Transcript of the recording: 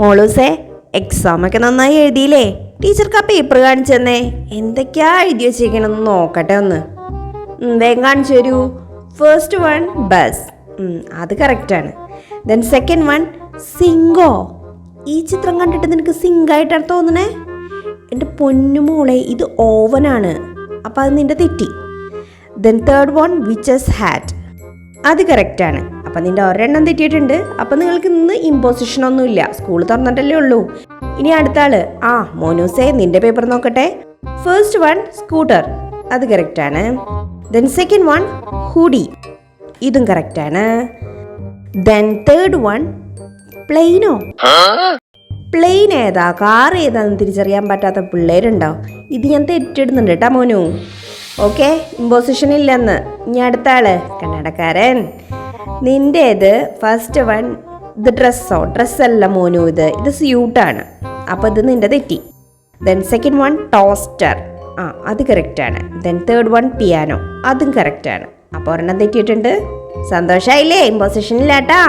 മോളൂസേ exam ഒക്കെ നന്നായി എഴുതിയില്ലേ? ടീച്ചർക്ക് ആ പേപ്പർ കാണിച്ചു തന്നേ എന്തൊക്കെയാ എഴുതി വെച്ചിരിക്കണമെന്ന് നോക്കട്ടെ ഒന്ന്. വേഗം കാണിച്ചു തരൂ. ഫസ്റ്റ് വൺ ബസ് അത് കറക്റ്റാണ് ദെൻ സെക്കൻഡ് വൺ സിംഗോ ഈ ചിത്രം കണ്ടിട്ട് നിനക്ക് സിങ്കായിട്ടാണ് തോന്നണേ? എന്റെ പൊന്നുമോളെ ഇത് ഓവനാണ് അപ്പം അത് നിന്റെ തെറ്റി. Then third one witches hat അത് കറക്റ്റാണ് അപ്പം നിന്റെ ഒരെണ്ണം തെറ്റിയിട്ടുണ്ട്. അപ്പം നിങ്ങൾക്ക് ഇന്ന് ഇമ്പോസിഷൻ ഒന്നുമില്ല. സ്കൂൾ തുറന്നിട്ടല്ലേ ഉള്ളൂ. ഇനി അടുത്ത ആൾ. ആ മോനൂസേ നിന്റെ പേപ്പർ നോക്കട്ടെ. ഫസ്റ്റ് വൺ സ്കൂട്ടർ അത് കറക്റ്റാണ് ദെൻ സെക്കൻഡ് വൺ ഹൂഡി ഇതും കറക്റ്റാണ് ദെൻ തേർഡ് വൺ പ്ലെയിനോ പ്ലെയിൻ ഏതാ? കാർ ഏതാന്ന് തിരിച്ചറിയാൻ പറ്റാത്ത പിള്ളേരുണ്ടോ? ഇത് ഞാൻ തെറ്റിടുന്നുണ്ട് കേട്ടാ മോനു. ഓക്കെ ഇമ്പോസിഷൻ ഇല്ലെന്ന്. ഇനി അടുത്ത ആൾ. കന്നഡക്കാരൻ നിന്റേത് ഫസ്റ്റ് വൺ ഇത് ഡ്രസ്സോ ഡ്രസ്സല്ല മോനു ഇത്. ഇത് സ്യൂട്ടാണ് അപ്പോൾ ഇത് നിന്റെ തെറ്റി. ദെൻ സെക്കൻഡ് വൺ ടോസ്റ്റർ ആ അത് കറക്റ്റാണ് ദെൻ തേർഡ് വൺ പിയാനോ അതും കറക്റ്റാണ് അപ്പോൾ ഒരെണ്ണം തെറ്റിയിട്ടുണ്ട്. സന്തോഷമായില്ലേ ഇമ്പോസിഷൻ ഇല്ലാട്ടാ.